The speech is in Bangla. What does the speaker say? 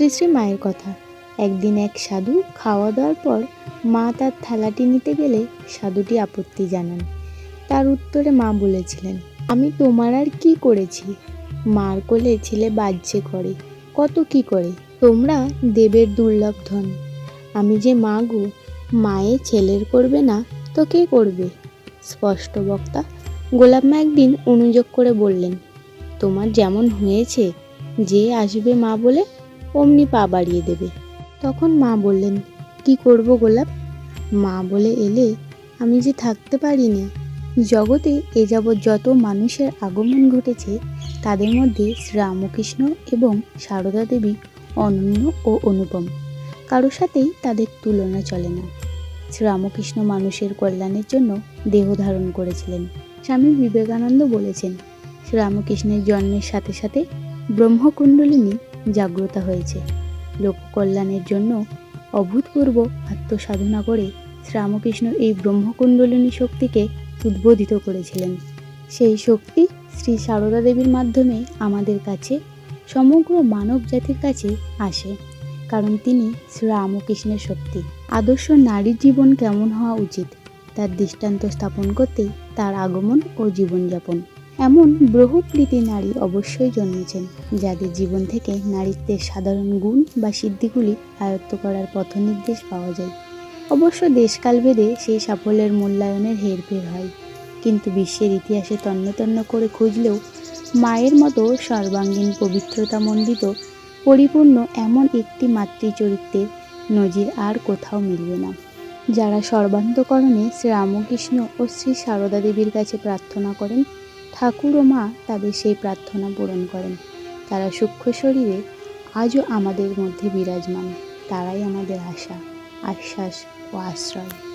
শ্রী শ্রী মায়ের কথা। একদিন এক সাধু খাওয়া দাওয়ার পর মা তার থালাটি নিতে গেলে সাধুটি আপত্তি জানান। তার উত্তরে মা বলেছিলেন, আমি তোমার আর কি করেছি? মার কোলে ছেলে বাজ্যে করে, কত কি করে? তোমরা দেবের দুর্লভ ধন। আমি যে মা গো, মায়ে ছেলের করবে না, তো কে করবে? স্পষ্ট বক্তা গোলাপ মা একদিন অনুযোগ করে বললেন, তোমার যেমন হয়েছে, যে আসবে মা বলে অমনি পা বাড়িয়ে দেবে। তখন মা বললেন, কি করব গোলাপ? মা বলে, এলে আমি যে থাকতে পারিনি। জগতে এ যাবৎ যত মানুষের আগমন ঘটেছে, তাদের মধ্যে শ্রীরামকৃষ্ণ এবং সারদা দেবী অনন্য ও অনুপম। কারও সাথেই তাদের তুলনা চলে না। শ্রীরামকৃষ্ণ মানুষের কল্যাণের জন্য দেহ ধারণ করেছিলেন। স্বামী বিবেকানন্দ বলেছেন, শ্রীরামকৃষ্ণের জন্মের সাথে সাথে ব্রহ্মকুণ্ডলিনী জাগ্রতা হয়েছে। লোক কল্যাণের জন্য অভূতপূর্ব আত্মসাধনা করে শ্রীরামকৃষ্ণ এই ব্রহ্মকুণ্ডলিনী শক্তিকে উদ্বোধিত করেছিলেন। সেই শক্তি শ্রী সারদা দেবীর মাধ্যমে আমাদের কাছে, সমগ্র মানব জাতির কাছে আসে। কারণ তিনি শ্রীরামকৃষ্ণের শক্তি। আদর্শ নারীর জীবন কেমন হওয়া উচিত, তার দৃষ্টান্ত স্থাপন করতে তার আগমন ও জীবনযাপন। এমন বহুপ্রীতি নারী অবশ্যই জন্মেছেন, যাদের জীবন থেকে নারীত্বের সাধারণ গুণ বা সিদ্ধিগুলি আয়ত্ত করার পথনির্দেশ পাওয়া যায়। অবশ্য দেশকাল ভেদে সেই সাফল্যের মূল্যায়নের হেরফের হয়, কিন্তু বিশ্বের ইতিহাসে তন্ন তন্ন করে খুঁজলেও মায়ের মতো সর্বাঙ্গীন পবিত্রতামণ্ডিত, পরিপূর্ণ এমন একটি মাতৃচরিত্রের নজির আর কোথাও মিলবে না। যারা সর্বান্তকরণে শ্রীরামকৃষ্ণ ও শ্রী সারদা দেবীর কাছে প্রার্থনা করেন ঠাকুর ও মা তাদের সেই প্রার্থনা পূরণ করেন। তারা সূক্ষ্ম শরীরে আজও আমাদের মধ্যে বিরাজমান। তারাই আমাদের আশা, আশ্বাস ও আশ্রয়।